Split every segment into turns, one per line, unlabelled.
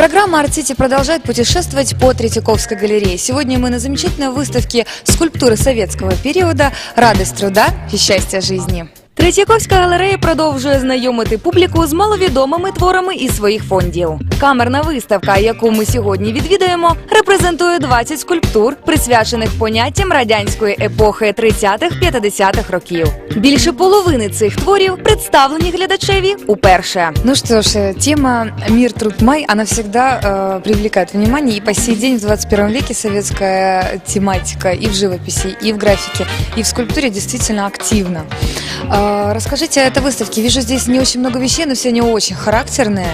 Программа «Арт-Сити» продолжает путешествовать по Третьяковской галерее. Сегодня мы на замечательной выставке скульптуры советского периода «Радость труда и счастье жизни». Третьяковська галерея продовжує знайомити публіку з маловідомими творами із своїх фондів. Камерна виставка, яку ми сьогодні відвідаємо, репрезентує 20 скульптур, присвячених поняттям радянської епохи 30-50-х років. Більше половини цих творів представлені глядачеві уперше. Ну что ж, э, тема «Мир, труд, май», она всегда э, привлекает внимание. И по сей день в 21 веке советская тематика и в живописи, и в графике, и в скульптуре действительно активна. Э, расскажите о этой выставке. Вижу здесь не очень много вещей, но все они очень характерные.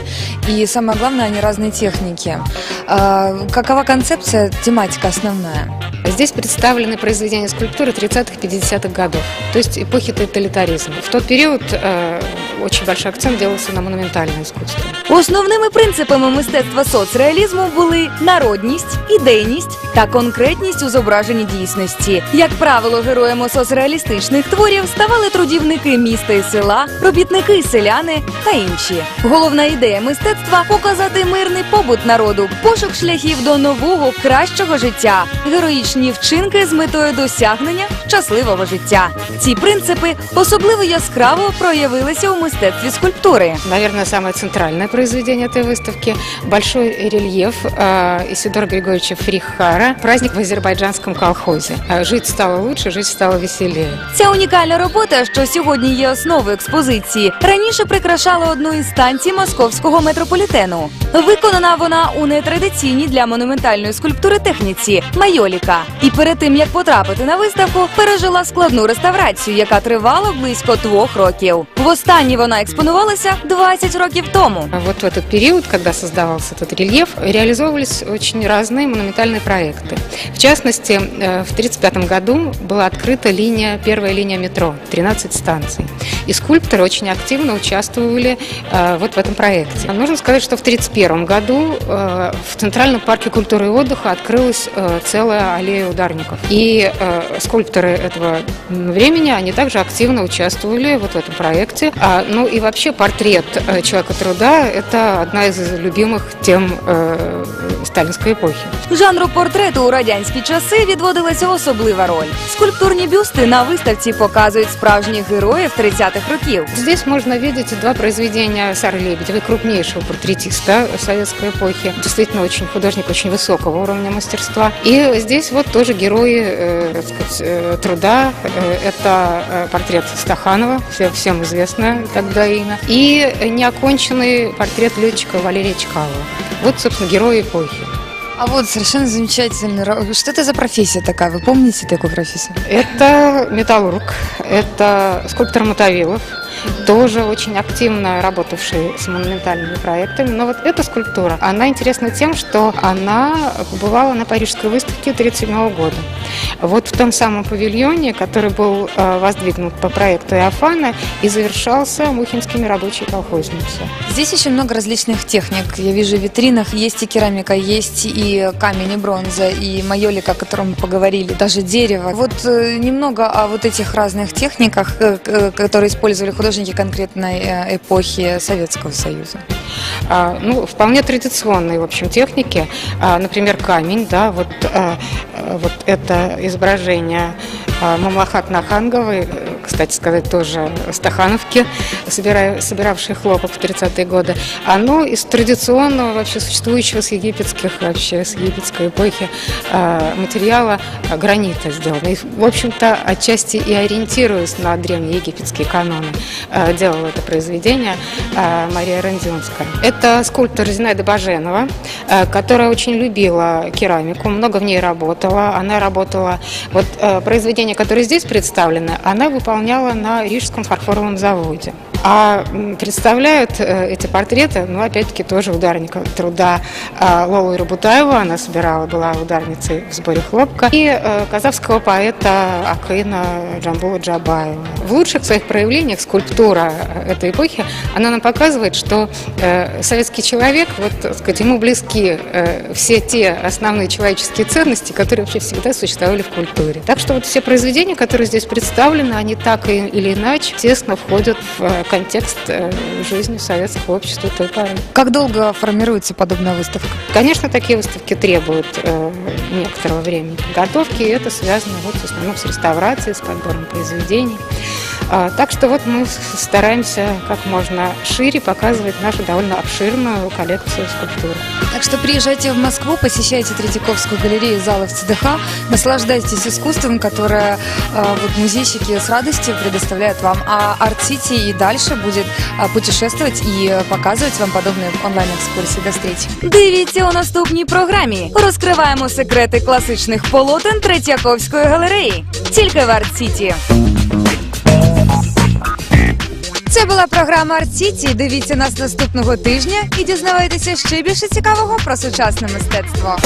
И самое главное, они разные техники. Э, какова концепция, тематика основная?
Здесь представлены произведения скульптуры 30-50-х годов, то есть эпохи тоталитаризма. В тот период э, очень большой акцент делался на монументальное искусство.
Основними принципами мистецтва соцреалізму були народність, ідейність та конкретність у зображенні дійсності. Як правило, героями соцреалістичних творів ставали трудівники міста і села, робітники, селяни та інші. Головна ідея мистецтва показати мирний побут народу, пошук шляхів до нового кращого життя, героїчні вчинки з метою досягнення щасливого життя. Ці принципи особливо яскраво проявилися у мистецтві скульптури.
Наверное, самое центральное произведение этой выставки – большой рельеф э, Исидора Григорьевича Фрихара «Праздник в азербайджанском колхозе». Э, Жить стало лучше, жить стало веселее.
Ця унікальна робота, що сьогодні є основою експозиції, раніше прикрашала одну із станцій московського метрополітену. Виконана вона у нетрадиційній для монументальної скульптури техніці майоліка. І перед тим як потрапити на виставку, пережила складну реставрацію, яка тривала близько двох років. Востаннє вона експонувалася 20 років тому.
А Вот в этот период, когда создавался этот рельеф, реализовывались очень разные монументальные проекты. В частности, э, в 1935 году была открыта линия, первая линия метро, 13 станций. И скульпторы очень активно участвовали э, вот в этом проекте. Нужно сказать, что в 1931 году э, в Центральном парке культуры и отдыха открылась целая аллея ударников. И скульпторы этого времени, они также активно участвовали вот в этом проекте А, ну и вообще портрет э, человека труда – это одна из любимых тем э, сталинской эпохи.
Жанру портрету у радянські часи відводилася особлива роль. Скульптурні бюсти на виставці показують справжніх героїв 30-х років.
Здесь можно видеть два произведения Сары Лебедевой, крупнейшего портретиста советской эпохи. Действительно, очень художник очень высокого уровня мастерства. И здесь вот тоже герои э, так сказать, э, труда. Э, это э, портрет Стаханова, все- всем известное тогда имя. И неоконченный портрет летчика Валерия Чкалова. Вот, собственно, герои эпохи.
А вот совершенно замечательно. Что это за профессия такая? Вы помните такую профессию?
Это металлург, это скульптор Мотовилов, тоже очень активно работавший с монументальными проектами. Но вот эта скульптура, она интересна тем, что она побывала на Парижской выставке 1937 года. Вот в том самом павильоне, который был э, воздвигнут по проекту Иофана и завершался мухинскими рабочей колхозницей.
Здесь очень много различных техник. Я вижу в витринах есть и керамика, есть и камень, и бронза, и майолика, о котором мы поговорили, даже дерево. Вот э, немного о вот этих разных техниках, э, которые использовали художники конкретной э, эпохи Советского Союза.
А, ну, вполне традиционные, в общем, техники. А, например, камень, да, вот, а, а, вот это изображение а, Мамлахат Наханговой, э, кстати сказать, тоже стахановки, собира- собиравшие хлопок в 30-е годы. Оно из традиционного, вообще существующего с египетских, вообще с египетской эпохи а, материала а, гранита сделано. И, в общем-то, отчасти и ориентируясь на древнеегипетские каноны, а, делала это произведение Мария Рандзюнская. Это скульптор Зинаида Баженова, которая очень любила керамику, много в ней работала. Она работала, вот произведение, которое здесь представлено, она выполняла на Рижском фарфоровом заводе. А представляют э, эти портреты, ну, опять-таки, тоже ударника труда а, Лолы Рабутаева. Она собирала, была ударницей в сборе хлопка. И э, казахского поэта Акына Джамбула Джабаева. В лучших своих проявлениях скульптура э, этой эпохи, она нам показывает, что советский человек, вот, так сказать, ему близки все те основные человеческие ценности, которые вообще всегда существовали в культуре. Так что вот все произведения, которые здесь представлены, они так или иначе тесно входят в контекст э, жизни советского общества той поры.
Как долго формируется подобная выставка?
Конечно, такие выставки требуют э, некоторого времени подготовки, и это связано вот, в основном с реставрацией, с подбором произведений. А, так что вот мы стараемся как можно шире показывать нашу довольно обширную коллекцию скульптур.
Так что приезжайте в Москву, посещайте Третьяковскую галерею залов ЦДХ, наслаждайтесь искусством, которое э, вот музейщики с радостью предоставляют вам. А Арт Сити и дальше будет э, путешествовать и показывать вам подобные онлайн-екскурсії. До встречи. Дивіться у наступній програмі. Розкриваємо секрети класичних полотен Третьяковської галереї. Тільки в Арт Сіті. Це була програма Арт Сіті. Дивіться нас наступного тижня і дізнавайтеся ще більше цікавого про сучасне мистецтво.